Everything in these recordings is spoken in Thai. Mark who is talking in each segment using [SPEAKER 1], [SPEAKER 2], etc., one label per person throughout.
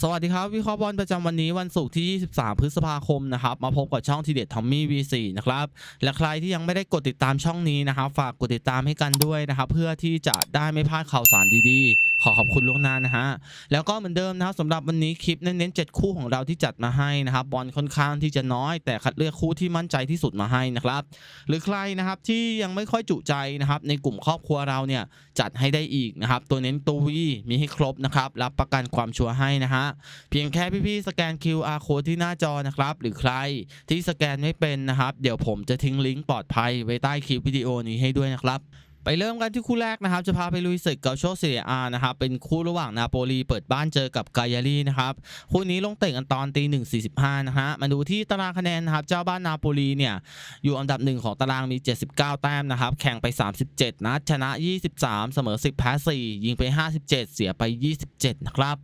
[SPEAKER 1] สวัสดีครับ วิเคราะห์บอลประจำวันนี้วันศุกร์ที่ 23 พฤษภาคมนะครับ มาพบกับช่องทีเด็ดทอมมี่ V4 นะครับ และใครที่ยังไม่ได้กดติดตามช่องนี้นะครับ ฝากกดติดตามให้กันด้วยนะครับ เพื่อที่จะได้ไม่พลาดข่าวสารดีๆ ขอขอบคุณล่วงหน้านะฮะ แล้วก็เหมือนเดิมนะครับสำหรับวันนี้คลิปเน้นๆ7คู่ของเราที่จัดมาให้นะครับ บอลค่อนข้างที่จะน้อย แต่คัดเลือกคู่ที่มั่นใจที่สุดมาให้นะครับ หรือใครนะครับที่ยังไม่ค่อยจุใจนะครับในกลุ่มครอบครัวเราเนี่ยจัดให้ได้อีกนะครับ ตัวเน้นตัววีมีให้ครบนะครับ รับประกันความชัวร์ให้นะฮะ เพียงแค่พี่ๆสแกน QR code ที่หน้าจอนะครับ หรือใครที่สแกนไม่เป็นนะครับ เดี๋ยวผมจะทิ้งลิงก์ปลอดภัยไว้ใต้คลิปวิดีโอนี้ให้ด้วยนะครับ ไปเริ่มกันที่คู่แรกนะครับ จะพาไปลุยศึกเกาโชเซียอานะครับเป็นคู่ระหว่างนาโปลีเปิดบ้านเจอกับกายาลีนะครับคู่นี้ลงเตะกันตอนตีหนึ่งสี่สิบห้านะฮะมาดูที่ตารางคะแนนนะครับ เจ้าบ้านนาโปลีเนี่ยอยู่อันดับหนึ่งของตารางมี 79 แต้มนะครับ แข่งไป 37 นัดชนะ 23 เสมอ 10 แพ้ 4 ยิงไป 57 เสียไป 27 นะครับ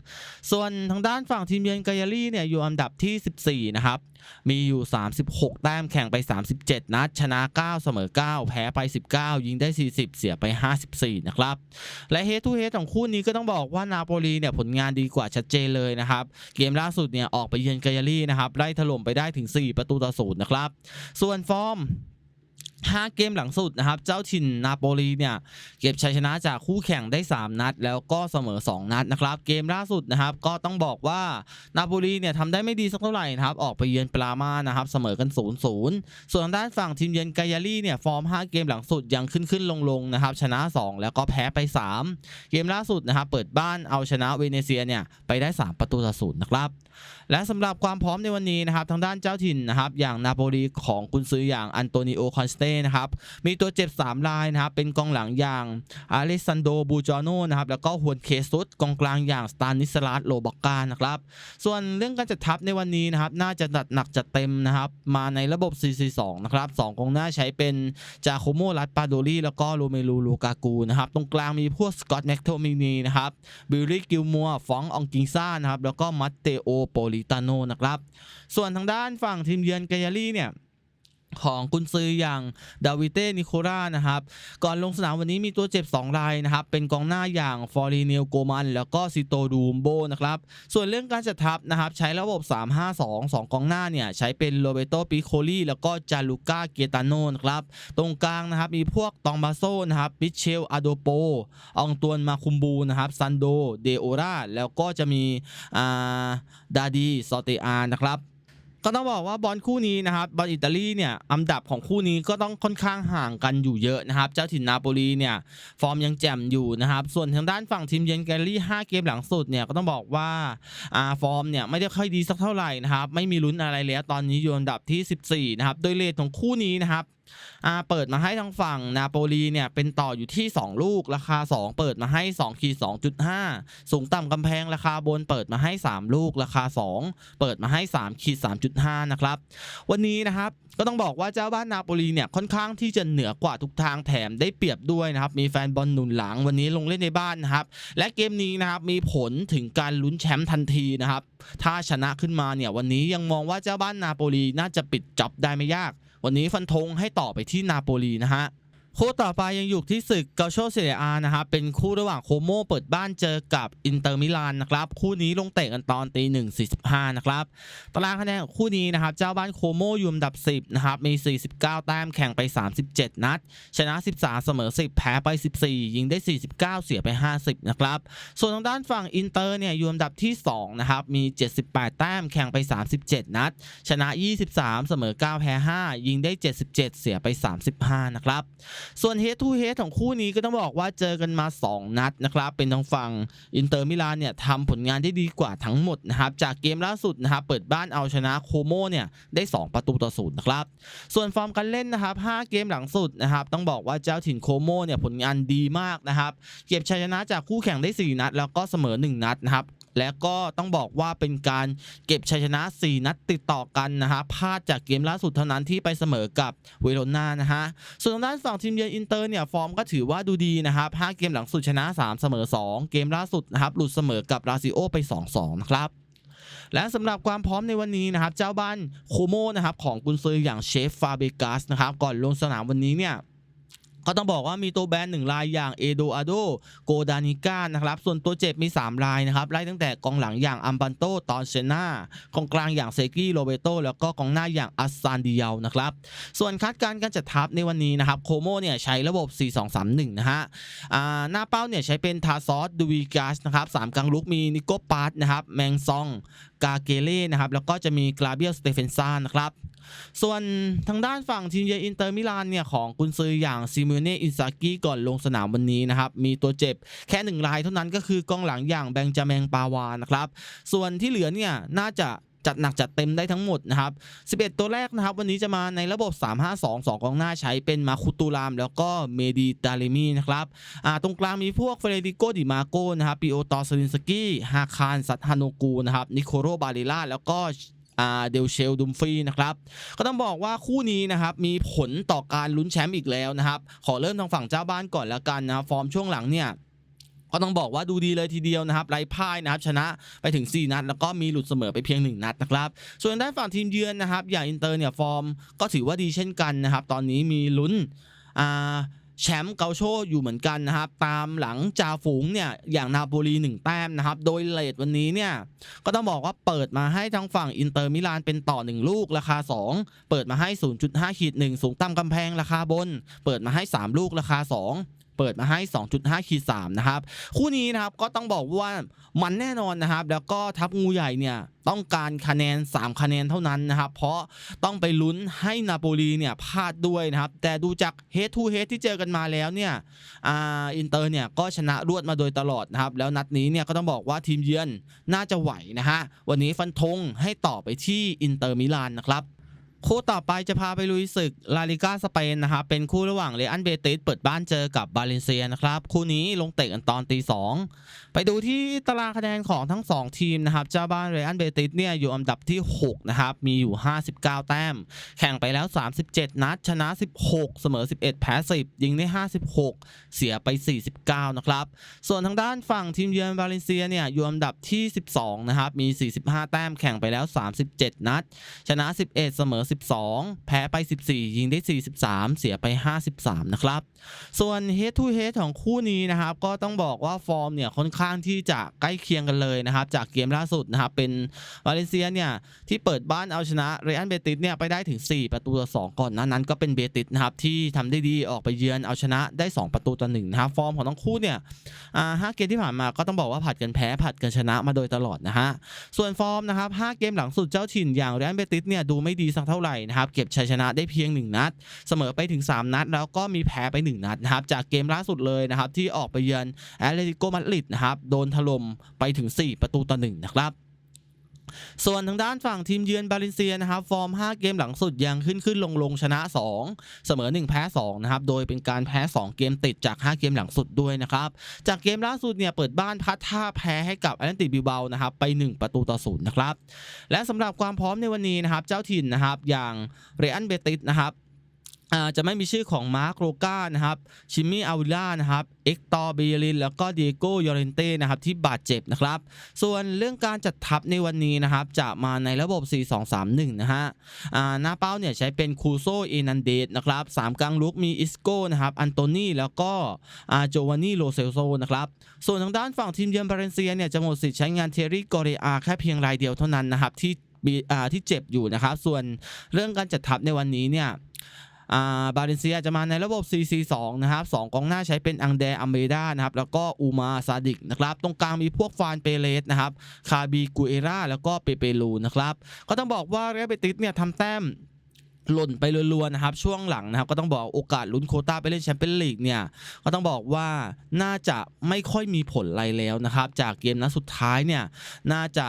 [SPEAKER 1] ส่วนทางด้านฝั่งทีมเยือนกายาลีเนี่ยอยู่อันดับที่ 14 นะครับมีอยู่ 36 แต้มแข่งไป 37 นัด ชนะ 9 เสมอ 9 แพ้ไป 19 ยิงได้ 40 เสียไป 54 นะครับ และเฮดทูเฮดของคู่นี้ก็ต้องบอกว่านาโปลีเนี่ยผลงานดีกว่าชัดเจนเลยนะครับ เกมล่าสุดเนี่ยออกไปเยือนกายาลีนะครับไล่ถล่มไปได้ถึง 4 ประตูต่อศูนย์นะครับ ส่วนฟอร์ม 5 เกมหลังสุดนะครับเจ้าถิ่นนาโปลีเนี่ยเก็บชัยชนะจากคู่แข่งได้ 3 นัด แล้วก็เสมอ 2 นัดนะครับเกมล่าสุดนะครับก็ต้องบอกว่านาโปลีเนี่ยทำได้ไม่ดีสักเท่าไหร่นะครับออกไปเยือนปรามานะครับเสมอกัน0 0ส่วนทางด้านฝั่งทีมเยือนกายาลีเนี่ยฟอร์ม 5 เกมหลังสุดยังขึ้นขึ้นลงลงนะครับชนะ 2 แล้วก็แพ้ไป 3 เกมล่าสุดนะครับเปิดบ้านเอาชนะเวเนเซียเนี่ยไปได้ 3 ประตูต่อศูนย์นะครับและสำหรับความพร้อมในวันนี้นะครับทางด้านเจ้าถิ่นนะครับอย่างนาโปลีของกุนซืออย่างอันโตนิโอคอนสเตนะครับ มีตัวเจ็บ 3 รายนะครับ เป็นกองหลังอย่างอาเลซันโดบูจอโนนะครับ แล้วก็ฮวนเคซุสกองกลางอย่างสตานิสลาสโลบอกกานะครับ ส่วนเรื่องการจัดทัพในวันนี้นะครับ น่าจะจัดหนักจัดเต็มนะครับ มาในระบบ 4-4-2 นะครับ2กองหน้าใช้เป็นจาโคโมรัตปาโดลีแล้วก็โรเมลูลูกากูนะครับ ตรงกลางมีพวกสกอตแมคโทมินีนะครับ บิลลี่กิลมัวฟองอองกิงซ่านะครับ แล้วก็มัตเตโอโปลิตาโนนะครับ ส่วนทางด้านฝั่งทีมเยือนกายาลีเนี่ย ของกุนซืออย่างดาวิเต้นิโครานะครับ ก่อนลงสนามวันนี้มีตัวเจ็บ 2 รายนะครับ เป็นกองหน้าอย่างฟอรีเนลโกมัน แล้วก็ซิโตดูมโบนะครับ ส่วนเรื่องการจัดทัพนะครับ ใช้ระบบ 3-5-2 2 กองหน้าเนี่ย ใช้เป็นโรเบโตปิโคลีแล้วก็จาลูก้าเกตาโนนะครับ ตรงกลางนะครับ มีพวกตองบาโซนะครับมิเชลอาโดโปอองตวนมาคุมบูนะครับซันโดเดโอราแล้วก็จะมีอ่าดาดีซอเตอานะครับ ก็ต้องบอกว่าบอลคู่นี้นะครับบอลอิตาลีเนี่ยอันดับของคู่นี้ก็ต้องค่อนข้างห่างกันอยู่เยอะนะครับ เจ้าถิ่นนาโปลีเนี่ยฟอร์มยังแจ่มอยู่นะครับ ส่วนทางด้านฝั่งทีมเยือนแกลลี่ 5 เกมหลังสุดเนี่ยก็ต้องบอกว่าอ่าฟอร์มเนี่ยไม่ได้ค่อยดีสักเท่าไหร่นะครับ ไม่มีลุ้นอะไรแล้วตอนนี้อยู่อันดับที่ 14 นะครับ โดยเลทของคู่นี้นะครับ เปิดมาให้ทางฝั่งนาโปลีเนี่ยเป็นต่ออยู่ที่ 2 ลูกราคา 2 เปิดมาให้2ขีด2.5 สูงต่ำกำแพงราคาบนเปิดมาให้ 3 ลูกราคา 2 เปิดมาให้3ขีด3.5 นะครับ วันนี้นะครับก็ต้องบอกว่าเจ้าบ้านนาโปลีเนี่ยค่อนข้างที่จะเหนือกว่าทุกทางแถมได้เปรียบด้วยนะครับ มีแฟนบอลหนุนหลังวันนี้ลงเล่นในบ้านนะครับ และเกมนี้นะครับมีผลถึงการลุ้นแชมป์ทันทีนะครับ ถ้าชนะขึ้นมาเนี่ยวันนี้ยังมองว่าเจ้าบ้านนาโปลีน่าจะปิดจ็อบได้ไม่ยาก วันนี้ฟันธงให้ต่อไปที่นาโปลีนะฮะ คู่ต่อไปยังอยู่ที่ศึกเกาโชเซียอานะครับเป็นคู่ระหว่างโคโมเปิดบ้านเจอกับอินเตอร์มิลานนะครับคู่นี้ลงเตะกันตอนตีหนึ่งสี่สิบห้านะครับตารางคะแนนคู่นี้นะครับเจ้าบ้านโคโมอยู่อันดับ10นะครับมี49แต้มแข่งไป37นัด ชนะ13เสมอ10แพ้ไป14ยิงได้49เก้าเสียไป50นะครับส่วนทางด้านฝั่งอินเตอร์เนี่ยอยู่อันดับที่2นะครับมี78แปดแต้มแข่งไป37นัด ชนะ23เสมอ9แพ้5ยิงได้77เจ็ดเสียไป35นะครับส่วน Head to Head ของคู่นี้ก็ต้องบอกว่าเจอกันมา 2 นัดนะครับเป็นทางฝั่งอินเตอร์มิลานเนี่ยทำผลงานได้ดีกว่าทั้งหมดนะครับจากเกมล่าสุดนะครับเปิดบ้านเอาชนะโคโมเนี่ยได้ 2 ประตูต่อศูนย์นะครับส่วนฟอร์มการเล่นนะครับ5เกมหลังสุดนะครับต้องบอกว่าเจ้าถิ่นโคโมเนี่ยผลงานดีมากนะครับเก็บชัยชนะจากคู่แข่งได้ 4 นัด แล้วก็เสมอ 1 นัดนะครับ และก็ต้องบอกว่าเป็นการเก็บชัยชนะ 4 นัดติดต่อกันนะฮะพลาดจากเกมล่าสุดเท่านั้นที่ไปเสมอกับเวโรนานะฮะส่วนทางด้านฝั่งทีมเยือนอินเตอร์เนี่ยฟอร์มก็ถือว่าดูดีนะครับ5เกมหลังสุดชนะ 3 เสมอ 2 เกมล่าสุดนะครับหลุดเสมอกับลาซิโอไป 2-2 นะครับและสำหรับความพร้อมในวันนี้นะครับ เจ้าบ้านโคโมนะครับของกุนซืออย่างเชฟฟาเบกัสนะครับ ก่อนลงสนามวันนี้เนี่ย ก็ต้องบอกว่ามีตัวแบนหนึ่งรายอย่างเอโดอาโดโกดานิก้านะครับส่วนตัวเจ็บมี 3 รายนะครับไล่ตั้งแต่กองหลังอย่างอัมบันโตตอนเชน่ากองกลางอย่างเซกี้โรเบโตแล้วก็กองหน้าอย่างอัสซานดิเยานะครับส่วนคาดการณ์การจัดทัพในวันนี้นะครับโคโมเนี่ยใช้ระบบ 4-2-3-1 นะฮะหน้าเป้าเนี่ยใช้เป็นทาซอสดูวิกาสนะครับสามกลางลุกมีนิโกปาร์ตนะครับแมงซองกาเกเล่นะครับแล้วก็จะมีกราเบียลสเตเฟนซานนะครับส่วนทางด้านฝั่งทีมเยือนอินเตอร์มิลานเนี่ยของกุนซืออย่างซิมูเน่อินซากิก่อนลงสนามวันนี้นะครับมีตัวเจ็บแค่หนึ่งรายเท่านั้นก็คือกองหลังอย่างแบงจาแมงปาวานะครับส่วนที่เหลือเนี่ยน่าจะ จัดหนักจัดเต็มได้ทั้งหมดนะครับ 11 ตัวแรกนะครับ วันนี้จะมาในระบบ 3-5-2 2กองหน้าใช้เป็นมาคุตูราม แล้วก็เมดีตาเลมีนะครับอ่าตรงกลางมีพวกเฟเรดิโกดิมาโกนะครับปิโอตอสลินสกี้ฮาคารซัตฮานกูนะครับนิโคโรบาลิล่าแล้วก็อ่าเดลเชลดุมฟีนะครับ ก็ต้องบอกว่าคู่นี้นะครับ มีผลต่อการลุ้นแชมป์อีกแล้วนะครับ ขอเริ่มทางฝั่งเจ้าบ้านก่อนแล้วกันนะฟอร์มช่วงหลังเนี่ย ก็ต้องบอกว่าดูดีเลยทีเดียวนะครับไร้พ่ายนะครับชนะไปถึง 4 นัด แล้วก็มีหลุดเสมอไปเพียง 1 นัดนะครับส่วนด้านฝั่งทีมเยือนนะครับ อย่างอินเตอร์เนี่ยฟอร์มก็ถือว่าดีเช่นกันนะครับ ตอนนี้มีลุ้นอ่าแชมป์เกาโชอยู่เหมือนกันนะครับ ตามหลังจาฝูงเนี่ยอย่างนาโปลีหนึ่งแต้มนะครับ โดยเลทวันนี้เนี่ยก็ต้องบอกว่าเปิดมาให้ทางฝั่งอินเตอร์มิลานเป็นต่อ 1 ลูกราคา 2 เปิดมาให้ 0.5ขีด1สูงต่ำกำแพงราคาบน เปิดมาให้ 3 ลูกราคา 2 เปิดมาให้ 2.5 ขีด3นะครับ คู่นี้นะครับก็ต้องบอกว่ามันแน่นอนนะครับ แล้วก็ทัพงูใหญ่เนี่ยต้องการคะแนน 3 คะแนนเท่านั้นนะครับ เพราะต้องไปลุ้นให้นาโปลีเนี่ยพลาดด้วยนะครับ แต่ดูจากเฮดทูเฮดที่เจอกันมาแล้วเนี่ยอ่าอินเตอร์เนี่ยก็ชนะรวดมาโดยตลอดนะครับ แล้วนัดนี้เนี่ยก็ต้องบอกว่าทีมเยือนน่าจะไหวนะฮะวันนี้ฟันธงให้ต่อไปที่อินเตอร์มิลานนะครับ คู่ต่อไปจะพาไปลุยศึกลาลิก้าสเปนนะครับเป็นคู่ระหว่างเรอันเบติสเปิดบ้านเจอกับบาเลนเซียนะครับ คู่นี้ลงเตะกันตอนตีสองไปดูที่ตารางคะแนนของทั้ง 2 ทีมนะครับเจ้าบ้านเรอันเบติสเนี่ยอยู่อันดับที่ 6 นะครับ มีอยู่ 59 แต้ม แข่งไปแล้ว 37 นัด ชนะ 16 เสมอ 11 แพ้ 10 ยิงได้ 56 เสียไป 49 นะครับ ส่วนทางด้านฝั่งทีมเยือนบาเลนเซียเนี่ยอยู่อันดับที่ 12 นะครับมี 45 แต้มแข่งไปแล้ว 37 นัด ชนะ 11 เสมอ12 แพ้ไป 14 ยิงได้ 43 เสียไป 53 นะครับ ส่วน head to head ของคู่นี้นะครับ ก็ต้องบอกว่าฟอร์มเนี่ยค่อนข้างที่จะใกล้เคียงกันเลยนะครับ จากเกมล่าสุดนะครับ เป็นวาเลนเซียเนี่ย ที่เปิดบ้านเอาชนะเรอันเบติสเนี่ยไปได้ถึง 4 ประตูต่อ 2 ก่อนนานั้นก็เป็นเบติสนะครับ ที่ทำได้ดีออกไปเยือนเอาชนะได้ 2 ประตูต่อ1นะครับฟอร์มของทั้งคู่เนี่ยห้าเกมที่ผ่านมาก็ต้องบอกว่าผัดกันแพ้ผัดกันชนะมาโดยตลอดนะฮะส่วนฟอร์มนะครับ5เกมหลังสุดเจ้าถิ่นอย่างเรอัลเบติสเนี่ยดูไม่ดีสักเท่าไหร่นะครับเก็บชัยชนะได้เพียง 1 นัด เสมอไปถึง 3 นัด แล้วก็มีแพ้ไป 1 นัดนะครับจากเกมล่าสุดเลยนะครับที่ออกไปเยือนแอตเลติโกมาดริดนะครับโดนถล่มไปถึง 4 ประตูต่อ1นะครับ ส่วนทางด้านฝั่งทีมเยือนบาเลนเซียนะครับฟอร์ม 5 เกมหลังสุดยังขึ้นขึ้นลงลงชนะ 2 เสมอ 1 แพ้2นะครับโดยเป็นการแพ้ 2 เกมติดจาก 5 เกมหลังสุดด้วยนะครับจากเกมล่าสุดเนี่ยเปิดบ้านพัดท่าแพ้ให้กับแอตเลนติกบิวเบานะครับไป 1 ประตูต่อศูนย์นะครับและสำหรับความพร้อมในวันนี้นะครับเจ้าถิ่นนะครับอย่างเรอันเบติสนะครับ จะไม่มีชื่อของมาร์คโรกานะครับชิมมี่อาวิล่านะครับเอ็กตอร์เบลินแล้วก็เดียโกยอเรนเต้นะครับที่บาดเจ็บนะครับ ส่วนเรื่องการจัดทัพในวันนี้นะครับจะมาในระบบ 4-2-3-1 นะฮะาหน้าเป้าเนี่ยใช้เป็นคูโซเอนันเดสนะครับสามกลางลุกมีอิสโก้นะครับอันโตนีแล้วก็โจวานนี่โลเซลโซนะครับส่วนทางด้านฝั่งทีมเยือนบาเลนเซียเนี่ยจะหมดสิทธิ์ใช้งานเทรีกอเรอาแค่เพียงรายเดียวเท่านั้นนะครับที่ที่เจ็บอยู่นะครับส่วนเรื่องการจัดทัพในวันนี้เนี่ย บาเลนเซียจะมาในระบบ 4-4-2 นะครับ2กองหน้าใช้เป็นอังเดอัมดานะครับ แล้วก็อูมาซาดิกนะครับ ตรงกลางมีพวกฟานเปเรสนะครับ คาบีกูเอราแล้วก็เปเปลูนะครับ ก็ต้องบอกว่าเรอเบติสเนี่ยทำแต้มหล่นไปรัวๆนะครับช่วงหลังนะครับก็ต้องบอกโอกาสลุ้นโคต้าไปเล่นแชมเปี้ยนลีกเนี่ยก็ต้องบอกว่าน่าจะไม่ค่อยมีผลอะไรแล้วนะครับ จากเกมนัดสุดท้ายเนี่ยน่าจะ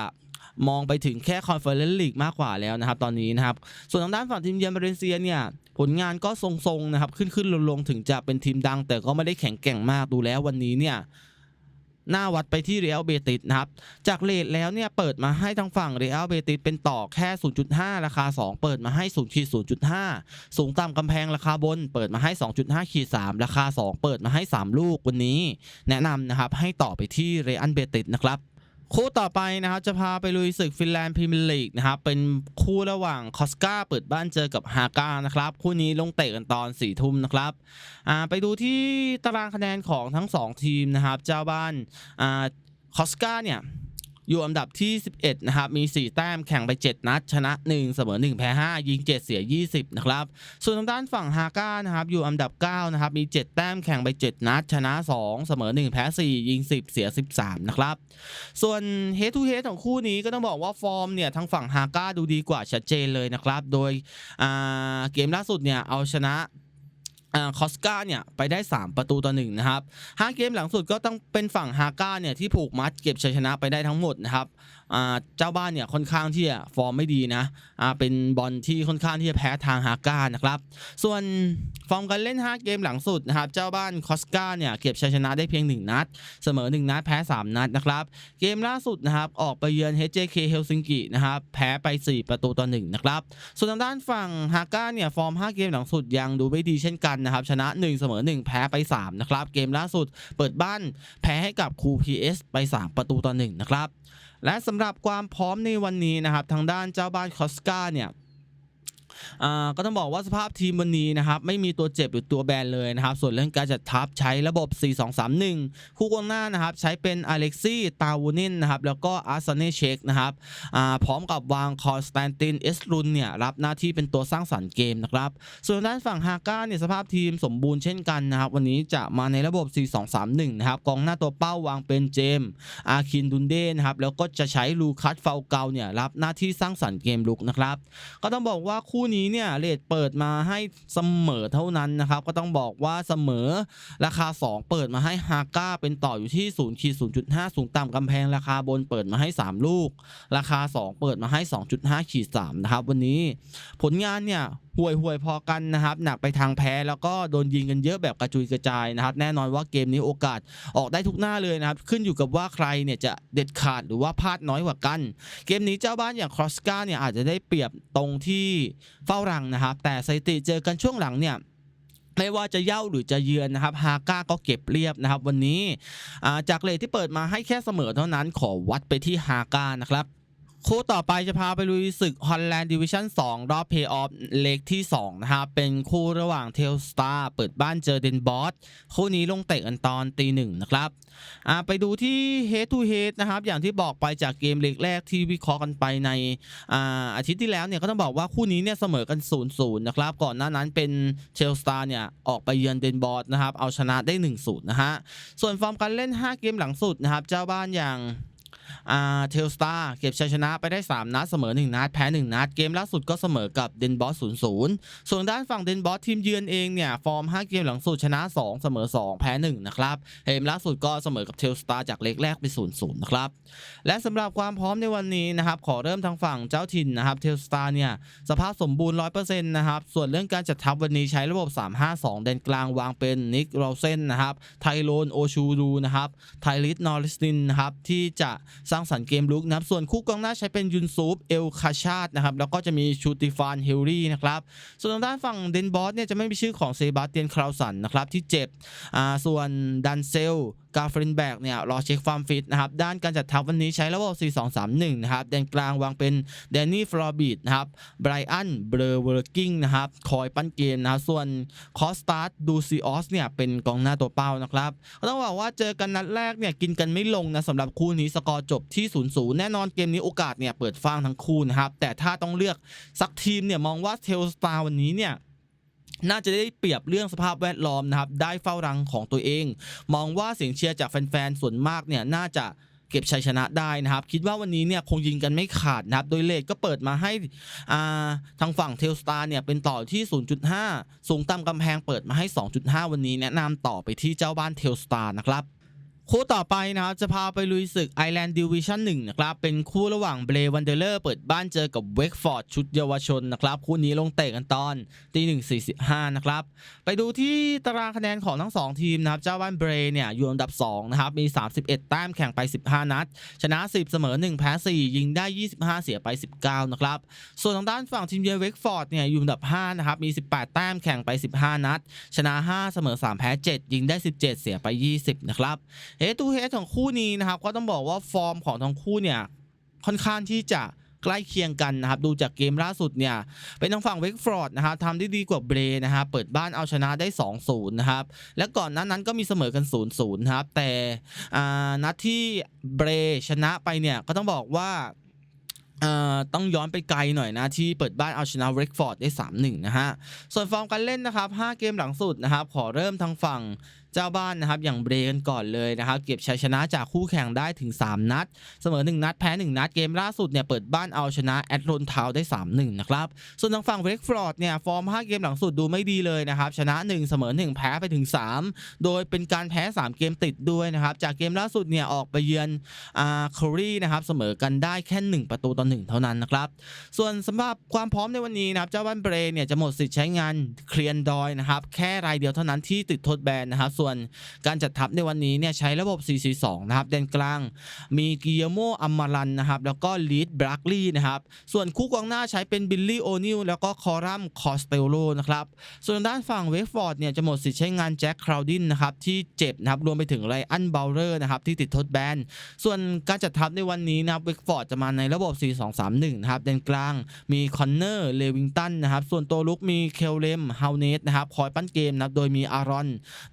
[SPEAKER 1] มองไปถึงแค่คอนเฟอเรนซ์ลีกมากกว่าแล้วนะครับตอนนี้นะครับ ส่วนทางด้านฝั่งทีมเยือนบาเลนเซียเนี่ยผลงานก็ทรงๆนะครับขึ้นขึ้นลงลงๆถึงจะเป็นทีมดัง แต่ก็ไม่ได้แข็งแกร่งมากดูแล้ววันนี้เนี่ยหน้าวัดไปที่เรอัลเบติสนะครับ จากเลทแล้วเนี่ยเปิดมาให้ทางฝั่งเรอัลเบติสเป็นต่อแค่ 0.5 ราคา 2 เปิดมาให้0ขีด0.5 สูงต่ำกำแพงราคาบน เปิดมาให้ 2.5ขีด3ราคา 2 เปิดมาให้ 3 ลูกวันนี้ แนะนำนะครับให้ต่อไปที่เรอัลเบติสนะครับ คู่ต่อไปนะครับจะพาไปลุยศึกฟินแลนด์พรีเมียร์ลีกนะครับเป็นคู่ระหว่างคอสกาเปิดบ้านเจอกับฮาก้านะครับคู่นี้ลงเตะกันตอน4ี่ทุ่มนะครับไปดูที่ตารางคะแนนของทั้ง 2 ทีมนะครับ เจ้าบ้านคอสกาเนี่ย อยู่อันดับที่ 11 นะครับ มี 4 แต้มแข่งไป 7 นัด ชนะ 1 เสมอ 1 แพ้ 5 ยิง 7 เสีย 20 นะครับ ส่วนทางด้านฝั่งฮาก้านะครับ อยู่อันดับ 9 นะครับ มี 7 แต้มแข่งไป 7 นัด ชนะ 2 เสมอ 1 แพ้ 4 ยิง 10 เสีย 13 นะครับ ส่วน head to head ของคู่นี้ก็ต้องบอกว่าฟอร์มเนี่ยทางฝั่งฮาก้าดูดีกว่าชัดเจนเลยนะครับ โดยเกมล่าสุดเนี่ยเอาชนะ คอสกาเนี่ยไปได้ 3 ประตูต่อหนึ่งนะครับ 5 เกมหลังสุดก็ต้องเป็นฝั่งฮาก้าเนี่ยที่ผูกมัดเก็บชัยชนะไปได้ทั้งหมดนะครับ เจ้าบ้านเนี่ยค่อนข้างที่จะฟอร์มไม่ดีนะเป็นบอลที่ค่อนข้างที่จะแพ้ทางฮาก้านะครับส่วนฟอร์มการเล่น 5 เกมหลังสุดนะครับเจ้าบ้านคอสกาเนี่ยเก็บชัยชนะได้เพียง 1 นัด เสมอ 1 นัดแพ้ 3 นัดนะครับเกมล่าสุดนะครับออกไปเยือน HJK เฮลซิงกินะครับแพ้ไป 4 ประตูต่อ1นะครับส่วนทางด้านฝั่งฮาก้าเนี่ยฟอร์ม 5 เกมหลังสุดยังดูไม่ดีเช่นกันนะครับชนะ 1 เสมอ 1 แพ้ไป3นะครับเกมล่าสุดเปิดบ้านแพ้ให้กับคู PS ไป 3 ประตูต่อ1นะครับ และสำหรับความพร้อมในวันนี้นะครับทางด้านเจ้าบ้านคอสกาเนี่ย อ่าก็ต้องบอกว่าสภาพทีมวันนี้นะครับไม่มีตัวเจ็บหรือตัวแบนเลยนะครับ ส่วนเรื่องการจัดทัพใช้ระบบ 4-2-3-1 คู่กองหน้านะครับใช้เป็นอเล็กซี่ตาวูนินนะครับแล้วก็อาร์เซเนเชคนะครับอ่าพร้อมกับวางคอสแตนตินเอสรุนเนี่ยรับหน้าที่เป็นตัวสร้างสรรค์เกมนะครับส่วนด้านฝั่งฮาก้าเนี่ยสภาพทีมสมบูรณ์เช่นกันนะครับวันนี้จะมาในระบบ 4-2-3-1 นะครับกองหน้าตัวเป้าวางเป็นเจมส์อาคินดุนเดนะครับแล้วก็จะใช้ลูคัสเฟลเกาเนี่ยรับหน้าที่สร้างสรรค์เกมลุกนะครับก็ต้องบอกว่าคู่นี้เนี่ยเลทเปิดมาให้เสมอเท่านั้นนะครับก็ต้องบอกว่าเสมอราคา 2 เปิดมาให้ฮาก้าเป็นต่ออยู่ที่0ขีดห้าสูงต่ำกำแพงราคาบนเปิดมาให้ 3 ลูก ราคา 2 เปิดมาให้ 2.5ขีด3นะครับวันนี้ผลงานเนี่ยห่วยห่วยพอกันนะครับ หนักไปทางแพ้แล้วก็โดนยิงกันเยอะแบบกระจุยกระจายนะครับ แน่นอนว่าเกมนี้โอกาสออกได้ทุกหน้าเลยนะครับ ขึ้นอยู่กับว่าใครเนี่ยจะเด็ดขาดหรือว่าพลาดน้อยกว่ากัน เกมนี้เจ้าบ้านอย่างครอสกาเนี่ยอาจจะได้เปรียบตรงที่เฝ้ารังนะครับ แต่สถิติเจอกันช่วงหลังเนี่ยไม่ว่าจะเย่าหรือจะเยือนนะครับฮาก้าก็เก็บเรียบนะครับ วันนี้จากเลทที่เปิดมาให้แค่เสมอเท่านั้นขอวัดไปที่ฮาก้านะครับ คู่ต่อไปจะพาไปลุยศึกฮอลแลนด์ดิวิชั่น 2 รอบเพย์ออฟเล็กที่ 2 นะครับ เป็นคู่ระหว่างเทลสตาร์เปิดบ้านเจอเดนบอสคู่นี้ลงเตะกันตอนตีหนึ่งนะครับไปดูที่ head to head นะครับ อย่างที่บอกไปจากเกมเล็กแรกที่วิเคราะห์กันไปในอาอาทิตย์ที่แล้วเนี่ยก็ต้องบอกว่าคู่นี้เนี่ยเสมอกัน0ูนย์นะครับ ก่อนหน้านั้นเป็นเชลสตาร์เนี่ยออกไปเยือนเดนบอสนะครับเอาชนะได้1นศูนย์นะฮะส่วนฟอร์มการเล่น 5 เกมหลังสุดนะครับเจ้าบ้านอย่าง เทลสตาร์เก็บชัยชนะไปได้ 3 นัดเสมอ 1 นัด แพ้ 1 นัด เกมล่าสุดก็เสมอกับเดนบอส0 0ส่วนด้านฝั่งเดนบอสทีมเยือนเองเนี่ย ฟอร์ม 5 เกมหลังสุดชนะ 2 เสมอ 2 แพ้ 1 นะครับเกมล่าสุดก็เสมอกับเทลสตาร์จากเล็กแรกไป0 0นะครับ และสำหรับความพร้อมในวันนี้นะครับ ขอเริ่มทางฝั่งเจ้าถิ่นนะครับเทลสตาร์เนี่ยสภาพสมบูรณ์100%นะครับส่วนเรื่องการจัดทัพวันนี้ใช้ระบบ 352เดนกลางวางเป็นนิกโรเซนนะครับไทโรนโอชูดูนะครับไทลิสนอริสตินนะครับที่จะสร้างสรรค์เกมลุกนะครับ ส่วนคู่กองหน้าใช้เป็นยุนซูปเอลคาชาดนะครับ แล้วก็จะมีชูติฟานเฮลรี่นะครับ ส่วนทางด้านฝั่งเดนบอสเนี่ยจะไม่มีชื่อของเซบาสเตียนคราวสันนะครับที่เจ็บอ่าส่วนดันเซลกาฟรินแบกเนี่ยรอเช็คความฟิตนะครับ ด้านการจัดทัพวันนี้ใช้ระบบ 4-2-3-1 นะครับ แดนกลางวางเป็นแดนนี่ฟลอบีดนะครับ ไบรอัน เบรเวอร์กิ้งนะครับ คอยปั้นเกมนะครับ ส่วนคอสตาร์ดดูซิออสเนี่ยเป็นกองหน้าตัวเป้านะครับ ก็ต้องบอกว่าเจอกันนัดแรกเนี่ยกินกันไม่ลงนะสำหรับคู่นี้สกอร์จบที่0-0แน่นอนเกมนี้โอกาสเนี่ยเปิดฟางทั้งคู่นะครับแต่ถ้าต้องเลือกสักทีมเนี่ยมองว่าเทลสตาร์วันนี้เนี่ยน่าจะได้เปรียบเรื่องสภาพแวดล้อมนะครับได้เฝ้ารังของตัวเอง มองว่าเสียงเชียร์จากแฟนๆส่วนมากเนี่ยน่าจะเก็บชัยชนะได้นะครับ คิดว่าวันนี้เนี่ยคงยิงกันไม่ขาดนะครับ โดยเลทก็เปิดมาให้าทางฝั่งเทลสตาร์เนี่ยเป็นต่อที่ 0.5 สูงต่ำกำแพงเปิดมาให้ 2.5 วันนี้แนะนำต่อไปที่เจ้าบ้านเทลสตาร์นะครับ คู่ต่อไปนะครับจะพาไปลุยศึก Island Division 1นะครับเป็นคู่ระหว่างเบรวันเดอร์เปิดบ้านเจอกับเวกฟอร์ดชุดเยาวชนนะครับคู่นี้ลงเตะกันตอนตีหนึ่งสี่สิบห้านะครับไปดูที่ตารางคะแนนของทั้ง 2 ทีมนะครับเจ้าบ้านเบรเนี่ยอยู่อันดับ2นะครับมี 31 แต้มแข่งไป 15 นัด ชนะ 10 เสมอ 1 แพ้ 4 ยิงได้ 25 เสียไป 19นะครับส่วนทางด้านฝั่งทีมเยือนเวกฟอร์ดเนี่ยอยู่อันดับ5นะครับมี 18 แต้มแข่งไป 15 นัด ชนะ 5 เสมอ 3 แพ้ 7 ยิงได้ 17 เสียไป 20นะครับเฮตูเฮของคู่นี้นะครับก็ต้องบอกว่าฟอร์มของทั้งคู่เนี่ยค่อนข้างที่จะใกล้เคียงกันนะครับ ดูจากเกมล่าสุดเนี่ย เป็นทางฝั่งเวกฟรอร์ดนะครับทำได้ดีกว่าเบรนะครับเปิดบ้านเอาชนะได้ 2-0 นะครับ และก่อนนั้นนั้นก็มีเสมอกัน 0-0 นะครับ แต่นัดที่เบรชนะไปเนี่ย ก็ต้องบอกว่าต้องย้อนไปไกลหน่อยนะ ที่เปิดบ้านเอาชนะเรกฟอร์ดได้ 3-1 นะฮะ ส่วนฟอร์มการเล่นนะครับ 5 เกมหลังสุดนะครับ ขอเริ่มทางฝั่งเจ้าบ้านนะครับอย่างเบรกันก่อนเลยนะครับเก็บชัยชนะจากคู่แข่งได้ถึง 3 นัด เสมอ 1 นัดแพ้ 1 นัดเกมล่าสุดเนี่ยเปิดบ้านเอาชนะแอตโลนทาวได้ 3-1 นะครับ ส่วนทางฝั่งเรกฟอร์ดเนี่ยฟอร์ม 5 เกมหลังสุดดูไม่ดีเลยนะครับชนะ 1 เสมอ 1 แพ้ไปถึง 3 โดยเป็นการแพ้ 3 เกมติดด้วยนะครับจากเกมล่าสุดเนี่ยออกไปเยือนอ่าคอรีนะครับเสมอกันได้แค่ 1 ประตูต่อ1เท่านั้นนะครับส่วนสำหรับความพร้อมในวันนี้นะครับเจ้าบ้านเบรเนี่ยจะหมดสิทธิ์ใช้งานเคลียนดอยนะครับแค่รายเดียวเท่านั้นที่ติดทษแบนนะครับส่วนการจัดทัพในวันนี้เนี่ยใช้ระบบ 4-4-2 นะครับแดนกลาง มีกิเยโมอัมมารันนะครับแล้วก็ลีดบรักลีนะครับส่วนคู่กองหน้าใช้เป็นบิลลี่โอนิลแล้วก็คอรัมคอสเตโลนะครับส่วนด้านฝั่งเวกฟอร์ดเนี่ยจะหมดสิทธิ์ใช้งานแจ็คคราวดินนะครับที่เจ็บนะครับรวมไปถึงไรอันเบลเลอร์นะครับที่ติดทษแบน ส่วนการจัดทัพในวันนี้นะครับเวกฟอร์ดจะมาในระบบ 4-2-3-1 นะครับแดนกลางมีคอนเนอร์เลวิงตันนะครับส่วนตัวลุกมีเคลเลมเฮาเนสนะครับคอยปั้นเกมนะครับโดยมีอารอน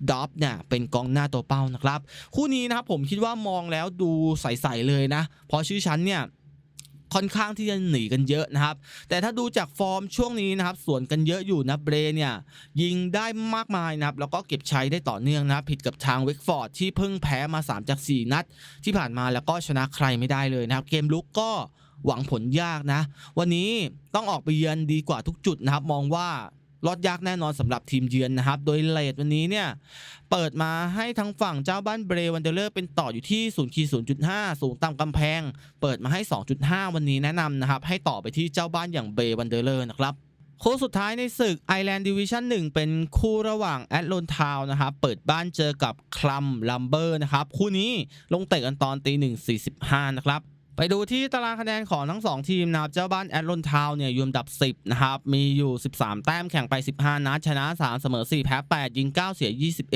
[SPEAKER 1] ดอฟเนี่ยเป็นกองหน้าตัวเป้านะครับ คู่นี้นะครับผมคิดว่ามองแล้วดูใสๆเลยนะ เพราะชื่อชั้นเนี่ยค่อนข้างที่จะหนีกันเยอะนะครับ แต่ถ้าดูจากฟอร์มช่วงนี้นะครับสวนกันเยอะอยู่นะเบรเนี่ยยิงได้มากมายนะครับแล้วก็เก็บใช้ได้ต่อเนื่องนะผิดกับทางเวกฟอร์ดที่เพิ่งแพ้มา 3 จาก 4 นัด ที่ผ่านมาแล้วก็ชนะใครไม่ได้เลยนะครับ เกมลุกก็หวังผลยากนะ วันนี้ต้องออกไปเยือนดีกว่าทุกจุดนะครับ มองว่า รอดยากแน่นอนสำหรับทีมเยือนนะครับ โดยเลทวันนี้เนี่ยเปิดมาให้ทั้งฝั่งเจ้าบ้านเบรวันเดอร์เลอร์เป็นต่ออยู่ที่0คี0.5สูงตามกำแพง เปิดมาให้ 2.5 วันนี้แนะนำนะครับ ให้ต่อไปที่เจ้าบ้านอย่างเบรวันเดอร์เลอร์นะครับคู่สุดท้ายในศึก Island Division 1เป็นคู่ระหว่างแอตโลนทาวนะครับ เปิดบ้านเจอกับคลัมลัมเบอร์นะครับ คู่นี้ลงเตะกันตอนตีหนึ่งสี่สิบห้านะครับ ไปดูที่ตารางคะแนนของทั้ง 2 ทีมนะครับ เจ้าบ้านแอตโลนทาวเนี่ยอยู่อันดับ 10 นะครับ มีอยู่ 13 แต้มแข่งไป 15 นัด ชนะ 3 เสมอ 4 แพ้ 8 ยิง 9 เสีย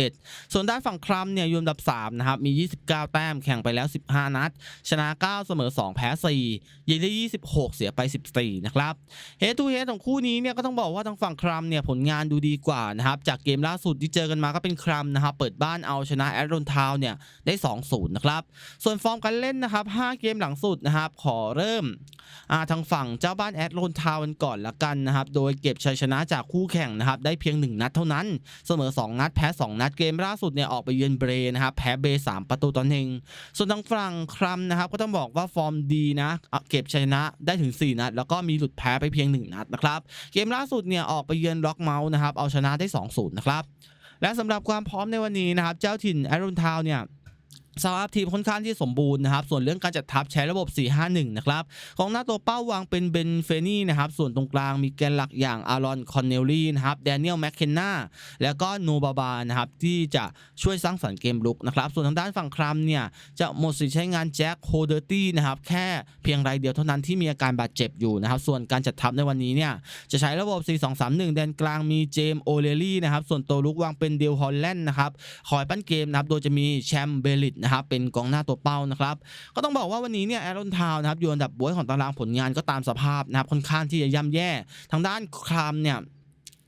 [SPEAKER 1] 21 ส่วนด้านฝั่งครัมเนี่ยอยู่อันดับ 3 นะครับ มี 29 แต้มแข่งไปแล้ว 15 นัด ชนะ 9 เสมอ 2 แพ้ 4 ยิงได้ 26 เสียไป 14 นะครับเฮตูเฮดของคู่นี้เนี่ยก็ต้องบอกว่าทางฝั่งครัมเนี่ยผลงานดูดีกว่านะครับ จากเกมล่าสุดที่เจอกันมาก็เป็นครัมนะครับ เปิดบ้านเอาชนะแอตโลนทาวเนี่ยได้ 2-0 นะครับ ส่วนฟอร์มการเล่นนะครับ 5 เกมหลังสุดนะครับขอเริ่มทางฝั่งเจ้าบ้านแอตโลนทาวันก่อนละกันนะครับโดยเก็บชัยชนะจากคู่แข่งนะครับได้เพียง 1 นัดเท่านั้น เสมอ 2 นัดแพ้ 2 นัดเกมล่าสุดเนี่ยออกไปเยือนเบรนะครับแพ้เบสามประตูต่อหนึ่งส่วนทางฝั่งครัมนะครับก็ต้องบอกว่าฟอร์มดีนะเก็บชัยชนะได้ถึง 4 นัด แล้วก็มีหลุดแพ้ไปเพียง 1 นัดนะครับเกมล่าสุดเนี่ยออกไปเยือนล็อกเมาส์นะครับเอาชนะได้2-0นะครับและสำหรับความพร้อมในวันนี้นะครับเจ้าถิ่นแอตโลนทาวเนี่ย สภาพทีมค่อนข้างที่สมบูรณ์นะครับ ส่วนเรื่องการจัดทัพใช้ระบบ 4-5-1 นะครับของหน้าตัวเป้าวางเป็นเบนเฟนี่นะครับ ส่วนตรงกลางมีแกนหลักอย่างอารอนคอนเนลลี่นะครับแดเนียลแมคเคนนาแล้วก็โนบาบานะครับที่จะช่วยสร้างสรรค์เกมลุกนะครับ ส่วนทางด้านฝั่งครัมเนี่ยจะหมดสิทธิ์ใช้งานแจ็คโฮเดอร์ตี้นะครับแค่เพียงรายเดียวเท่านั้นที่มีอาการบาดเจ็บอยู่นะครับ ส่วนการจัดทัพในวันนี้เนี่ยจะใช้ระบบ 4-2-3-1 แดนกลางมีเจมโอเลลี่นะครับส่วนตัวลุกวางเป็นเดลฮอลแลนด์นะครับคอยปั้นเกมนะครับโดยจะมีแชมเบลิตนะครับเป็นกองหน้าตัวเป้านะครับก็ต้องบอกว่าวันนี้เนี่ยแอรอนทาวนะครับอยู่อันดับบวยของตารางผลงานก็ตามสภาพนะครับค่อนข้างที่จะย่ำแย่ทางด้านครามเนี่ย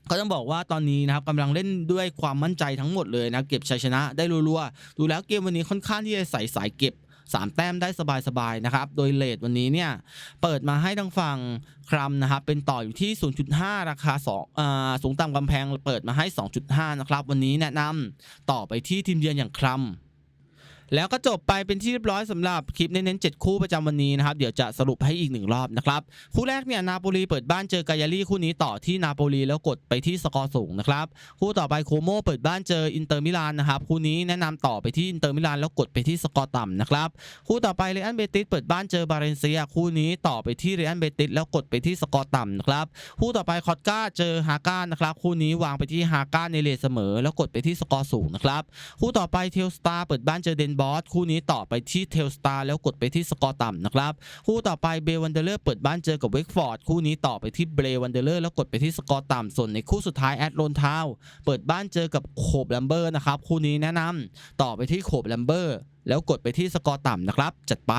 [SPEAKER 1] ก็ต้องบอกว่าตอนนี้นะครับกำลังเล่นด้วยความมั่นใจทั้งหมดเลยนะเก็บชัยชนะได้รัวๆดูแล้วเกมวันนี้ค่อนข้างที่จะใส่สายเก็บ3 แต้มได้สบายๆนะครับ โดยเลทวันนี้เนี่ยเปิดมาให้ทางฝั่งครัมนะครับเป็นต่ออยู่ที่ 0.5 ราคา2อ่าสูงต่ำกำแพงเปิดมาให้ 2.5 นะครับ วันนี้แนะนำต่อไปที่ทีมเยือนอย่างครัม แล้วก็จบไปเป็นที่เรียบร้อยสำหรับคลิปเน้นๆ7คู่ประจำวันนี้นะครับ เดี๋ยวจะสรุปให้อีกหนึ่งรอบนะครับ คู่แรกเนี่ยนาโปลีเปิดบ้านเจอกายาลีคู่นี้ต่อที่นาโปลีแล้วกดไปที่สกอร์สูงนะครับ คู่ต่อไปโคโมเปิดบ้านเจออินเตอร์มิลานนะครับ คู่นี้แนะนำต่อไปที่อินเตอร์มิลานแล้วกดไปที่สกอร์ต่ำนะครับ คู่ต่อไปเรอันเบติสเปิดบ้านเจอบาเลนเซีย คู่นี้ต่อไปที่เรอันเบติสแล้วกดไปที่สกอร์ต่ำนะครับ คู่ต่อไปคอตกาเจอฮาก้านะครับ คู่นี้วางไปที่ฮาก้าในเลเสมอ แล้วกดไปที่สกอร์สูงนะครับ คู่ต่อไปเทลสตาร์เปิดบ้านเจอเดนบอสคู่นี้ต่อไปที่เทลสตาร์แล้วกดไปที่สกอร์ต่ำนะครับคู่ต่อไปเบวันเดอร์เลอร์เปิดบ้านเจอกับเวกฟอร์ดคู่นี้ต่อไปที่เบรวันเดอร์เลอร์แล้วกดไปที่สกอร์ต่ำส่วนในคู่สุดท้ายแอตโลนทาวเปิดบ้านเจอกับโคบแลมเบอร์นะครับคู่นี้แนะนำต่อไปที่โคบแลมเบอร์แล้วกดไปที่สกอร์ต่ำนะครับ จัดไป